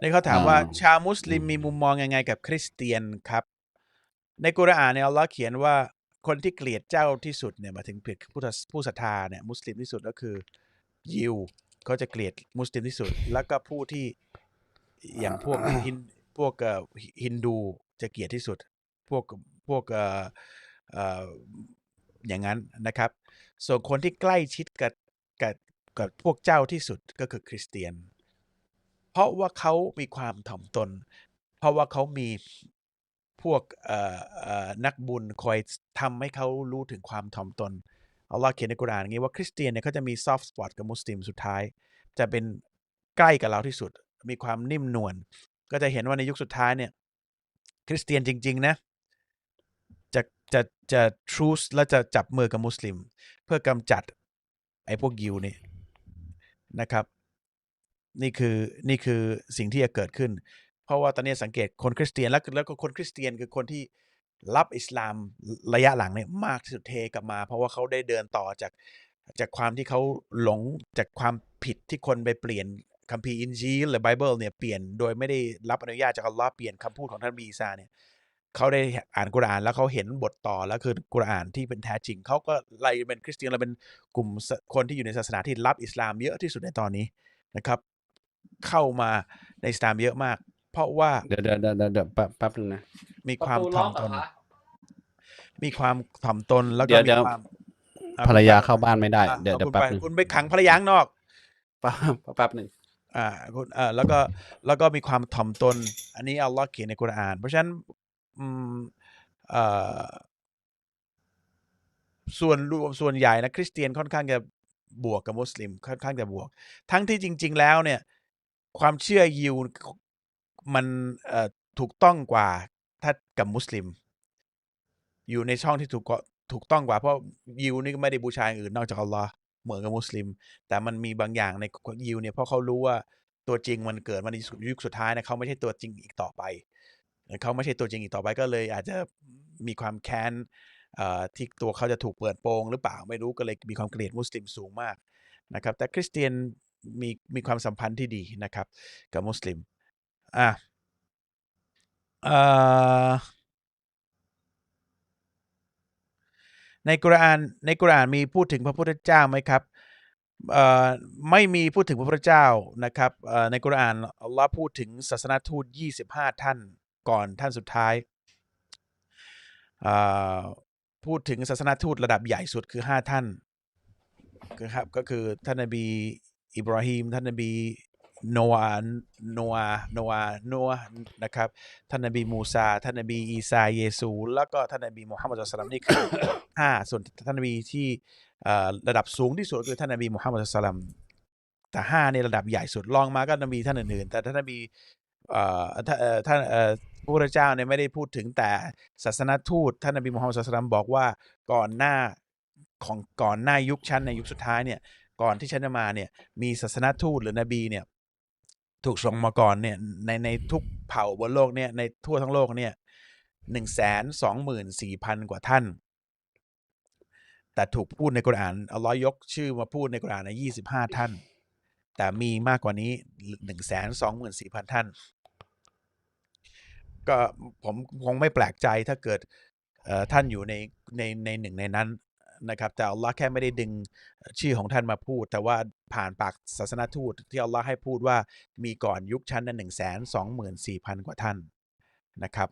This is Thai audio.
อันนี้เขาถามว่าอ่าชาวมุสลิมมีมุมมองยังไงกับคริสเตียนครับ ในกุรอานเนี่ยอัลลอฮ์เขียนว่าคนที่เกลียดเจ้าที่สุดเนี่ยหมายถึงเกลียดผู้ศผู้ศรัทธาเนี่ยมุสลิมที่สุดก็คือ ยิวเขาจะเกลียดมุสลิมที่สุด แล้วก็ผู้ที่อย่างพวกฮินพวกเอ่อฮินดูจะเกลียดที่สุด พวกพวกเอ่อเอ่ออย่างนั้นนะครับ ส่วนคนที่ใกล้ชิดกับกับกับพวกเจ้าที่สุดก็คือคริสเตียน เพราะว่าเขามีความถ่อมตน เพราะว่าเขามีพวกนักบุญคอยทำให้เขารู้ถึงความถ่อมตนอัลลอฮ์เขียนในกุรอานอย่างนี้ว่าคริสเตียนเนี่ยเขาจะมีซอฟต์สปอตกับมุสลิมสุดท้าย จะเป็นใกล้กับเราที่สุด มีความนิ่มนวลก็จะเห็นว่าในยุคสุดท้ายเนี่ย คริสเตียนจริง ๆ นะ จะจะจะทรูสและจะจับมือกับมุสลิม เพื่อกำจัดไอ้พวกยิวนี่นะครับ นี่คือนี่คือสิ่งที่จะเกิดขึ้น เพราะว่าตอนนี้สังเกตคนคริสเตียนแล้วแล้วก็คนคริสเตียนคือคนที่รับอิสลามระยะหลังเนี่ยมากที่สุดเทกลับมา เพราะว่าเขาได้เดินต่อจากจากความที่เขาหลงจากความผิดที่คนไปเปลี่ยนคัมภีร์อินจีหรือไบเบิลเนี่ยเปลี่ยนโดยไม่ได้รับอนุญาตจากอัลลอฮ์เปลี่ยนคำพูดของท่านบีอีซาเนี่ยเขาได้อ่านกุรอานแล้วเขาเห็นบทต่อแล้วคือกุรอานที่เป็นแท้จริงเขาก็เลยเป็นคริสเตียนเราเป็นกลุ่มคนที่อยู่ในศาสนาที่รับอิสลามเยอะที่สุดในตอนนี้นะครับ เข้ามาในอิสลามเยอะมาก เพราะว่าเดี๋ยวเดี๋ยวเดี๋ยวเดี๋ยวเดี๋ยวแป๊บแป๊บนึงนะมีประความตูล็ถ่ออมกเหตรอนคะมีความถ่อมตนแล้วก็เดี๋ยวมีเดี๋ยวความอะภรรยาเข้าบ้านไม่ได้อะเดี๋ยวอาเดี๋ยวคุณแป๊บไปนึงคุณไปขังภรรยาข้างนอกแป๊บแป๊บนึงอ่าคุณเอ่อแล้วก็แล้วก็มีความถ่อมตน อันนี้อัลลอฮ์เขียนในกุรอาน เพราะฉะนั้นอืมเอ่อส่วนรวมส่วนใหญ่นะคริสเตียนค่อนข้างจะบวกกับมุสลิมค่อนข้างจะบวก ทั้งที่จริง ๆ แล้วเนี่ย ความเชื่อยิวมันเอ่อถูกต้องกว่าถ้ากับมุสลิม อยู่ในช่องที่ถูกถูกต้องกว่าเพราะยิวนี่ก็ไม่ได้บูชาอย่างอื่นนอกจากอัลลอฮ์เหมือนกับมุสลิม แต่มันมีบางอย่างในยิวเนี่ยเพราะเขารู้ว่าตัวจริงมันเกิดมาในยุคสุดท้ายนะเขาไม่ใช่ตัวจริงอีกต่อไปเขาไม่ใช่ตัวจริงอีกต่อไปก็เลย อาจจะมีความแค้นที่ตัวเขาจะถูกเปิดโปงหรือเปล่าไม่รู้ก็เลยมีความเกลียดมุสลิมสูงมากนะครับ แต่คริสเตียน มีมีความสัมพันธ์ที่ดีนะครับ กับมุสลิมอะเอ่อในกุรานในกุรานมีพูดถึงพระพุทธเจ้าไหมครับเอ่อไม่มีพูดถึงพระพุทธเจ้านะครับเอ่อในกุรานอัลลอฮ์พูดถึงศาสนาทูต 25 ท่านก่อนท่านสุดท้ายอ่อพูดถึงศาสนาทูตระดับใหญ่สุดคือ 5 ท่านครับก็คือท่านนบี อิบราฮิมท่านนบีโนอาโนอาโนอาโนอานะครับ ท่านนบีมูซา ท่านนบีอีซา เยซู แล้วก็ท่านนบีมุฮัมมัดสุลตัมนี่คือห้าส่วนท่านนบีที่ระดับสูงที่สุดคือท่านนบีมุฮัมมัดสุลตัมแต่ห้าในระดับใหญ่สุดรองมาก็นบีท่านอื่นๆ แต่ท่านนบีเอ่อท่านเอ่อท่านเอ่อพระพุทธเจ้าเนี่ยไม่ได้พูดถึงแต่ศาสนทูตท่านนบีมุฮัมมัดสุลตัมบอกว่าก่อนหน้าของก่อนหน้ายุคชั้นในยุคสุดท้ายเนี่ย ก่อนที่ฉันจะมาเนี่ย มีศาสนทูตหรือนบีเนี่ย ถูกส่งมาก่อนเนี่ย ในในทุกเผ่าบนโลกเนี่ย ในทั่วทั้งโลกเนี่ยหนึ่งแสนสองหมื่นสี่พันกว่าท่าน แต่ถูกพูดในกุรอานอัลลอฮ์ยกชื่อมาพูดในกุรอานในยี่สิบห้าท่าน แต่มีมากกว่านี้หนึ่งแสนสองหมื่นสี่พันท่าน ก็ผมคงไม่แปลกใจถ้าเกิดเอ่อท่านอยู่ในในในหนึ่งในนั้น นะครับแต่อัลลอฮ์แค่ไม่ได้ดึงชื่อของท่านมาพูด แต่ว่าผ่านปากศาสนทูตที่อัลลอฮ์ให้พูดว่ามีก่อนยุคชั้นนั้นหนึ่งแสนสองหมื่นสี่พันกว่าท่านนะครับ